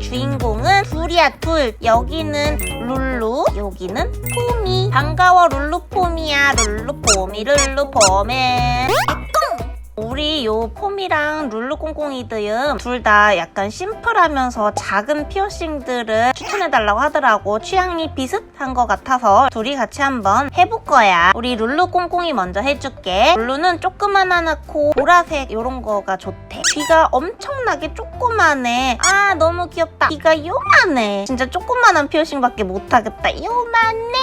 주인공은 둘이야 둘. 여기는 룰루, 여기는 포미. 반가워 룰루 포미야. 룰루 포미, 룰루 포메. 우리 요 폼이랑 룰루꽁꽁이드음 둘 다 약간 심플하면서 작은 피어싱들을 추천해달라고 하더라고. 취향이 비슷한 것 같아서 둘이 같이 한번 해볼 거야. 우리 룰루꽁꽁이 먼저 해줄게. 룰루는 조그만 하나코 보라색 요런 거가 좋대. 귀가 엄청나게 조그만해. 아 너무 귀엽다. 귀가 요만해. 진짜 조그만한 피어싱밖에 못하겠다. 요만해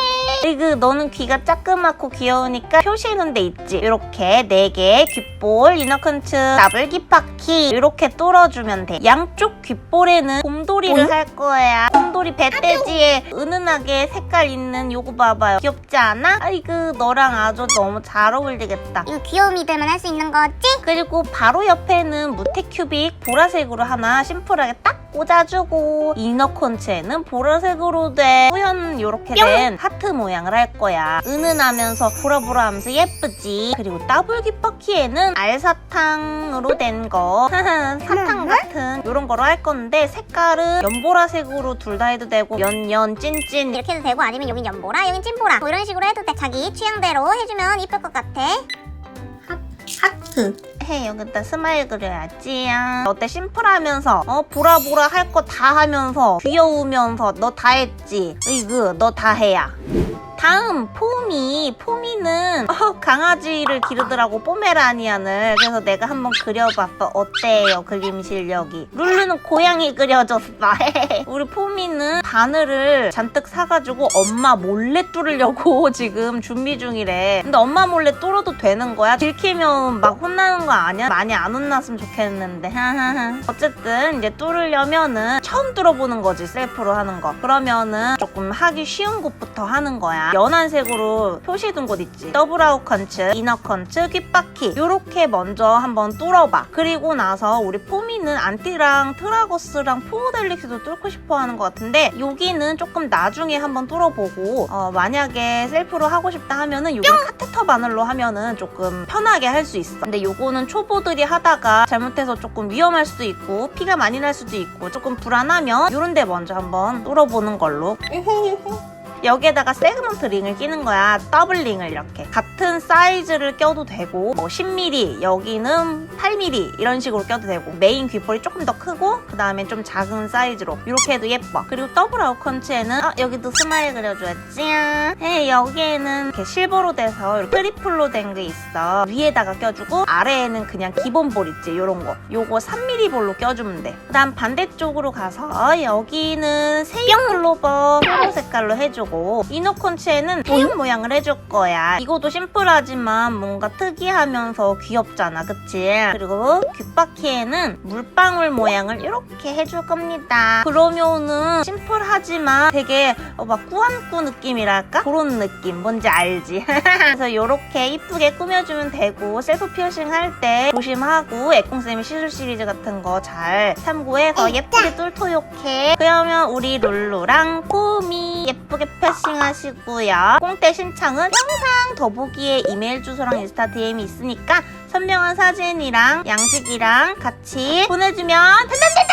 이그 너는 귀가 짜끄맣고 귀여우니까 표시해놓은 데 있지. 이렇게 4개 귓볼 이너컨츠 더블 귓바퀴 이렇게 뚫어주면 돼. 양쪽 귓볼에는 곰돌이를 할 거야. 곰돌이 배돼지에 은은하게 색깔 있는 요거 봐봐요. 귀엽지 않아? 아이고 너랑 아주 너무 잘 어울리겠다. 이거 귀요미들만 할 수 있는 거지? 그리고 바로 옆에는 무테큐빅 보라색으로 하나 심플하게 딱 꽂아주고 이너컨츠에는 보라색으로 된 후연 요렇게 된 하트 모양을 할 거야. 은은하면서 보라보라하면서 예쁘지? 그리고 더블 깃바퀴에는 알사탕으로 된 거. 사탕 같은 요런 거로 할 건데 색깔은 연보라색으로 둘 다 해도 되고 연연 찐찐. 이렇게 해도 되고 아니면 여긴 연보라 여긴 찐보라. 뭐 이런 식으로 해도 돼. 자기 취향대로 해주면 이쁠 것 같아 하트. 해 여기다 스마일 그려야지 어때? 심플하면서. 어 보라보라 할 거 다 하면서 귀여우면서 너 다 했지? 으이그 너 다 해야 다음 포미 포미는 어, 강아지를 기르더라고 포메라니안을. 그래서 내가 한번 그려봤어. 어때요 그림 실력이? 룰루는 고양이 그려줬어. 우리 포미는 바늘을 잔뜩 사가지고 엄마 몰래 뚫으려고 지금 준비 중이래. 근데 엄마 몰래 뚫어도 되는 거야? 들키면 막 혼나는 거 아니야? 많이 안 혼났으면 좋겠는데. 어쨌든 이제 뚫으려면은 처음 뚫어보는 거지 셀프로 하는 거. 그러면은 조금 하기 쉬운 곳부터 하는 거야 연한 색으로 표시해둔 곳 있지. 더블 아웃 컨츠 이너 컨츠 귓바퀴. 요렇게 먼저 한번 뚫어봐. 그리고 나서 우리 포미는 안티랑 트라거스랑 포모델릭스도 뚫고 싶어 하는 것 같은데 여기는 조금 나중에 한번 뚫어보고 어, 만약에 셀프로 하고 싶다 하면은 요거 카테터 바늘로 하면은 조금 편하게 할 수 있어. 근데 요거는 초보들이 하다가 잘못해서 조금 위험할 수도 있고 피가 많이 날 수도 있고 조금 불안하면 요런 데 먼저 한번 뚫어보는 걸로 여기에다가 세그먼트 링을 끼는 거야. 더블 링을 이렇게. 같은 사이즈를 껴도 되고, 뭐 10mm, 여기는 8mm 이런 식으로 껴도 되고, 메인 귓볼이 조금 더 크고, 그 다음에 좀 작은 사이즈로 이렇게 해도 예뻐. 그리고 더블 아웃컨츠에는, 아, 여기도 스마일 그려줘야지. 네, 여기에는 이렇게 실버로 돼서 이렇게 트리플로 된 게 있어. 위에다가 껴주고, 아래에는 그냥 기본 볼 있지, 요런 거. 요거 3mm 볼로 껴주면 돼. 그 다음 반대쪽으로 가서, 여기는 세영 글로버 푸른 색깔로 해주고, 이너컨츠에는 태양 모양을 해줄 거야. 이것도 심플하지만 뭔가 특이하면서 귀엽잖아, 그치? 그리고 귓바퀴에는 물방울 모양을 이렇게 해줄 겁니다. 그러면은 심플하지만 되게 어, 막 꾸안꾸 느낌이랄까? 그런 느낌, 뭔지 알지? 그래서 이렇게 이쁘게 꾸며주면 되고 셀프 피어싱 할 때 조심하고 에콩쌤의 시술 시리즈 같은 거 잘 참고해서 예쁘게 뚫토요케 그러면 우리 룰루랑 포미 예쁘게 패싱 하시고요. 꽁대 신청은 영상 더보기에 이메일 주소랑 인스타 DM이 있으니까 선명한 사진이랑 양식이랑 같이 보내주면 된답니다. 그연연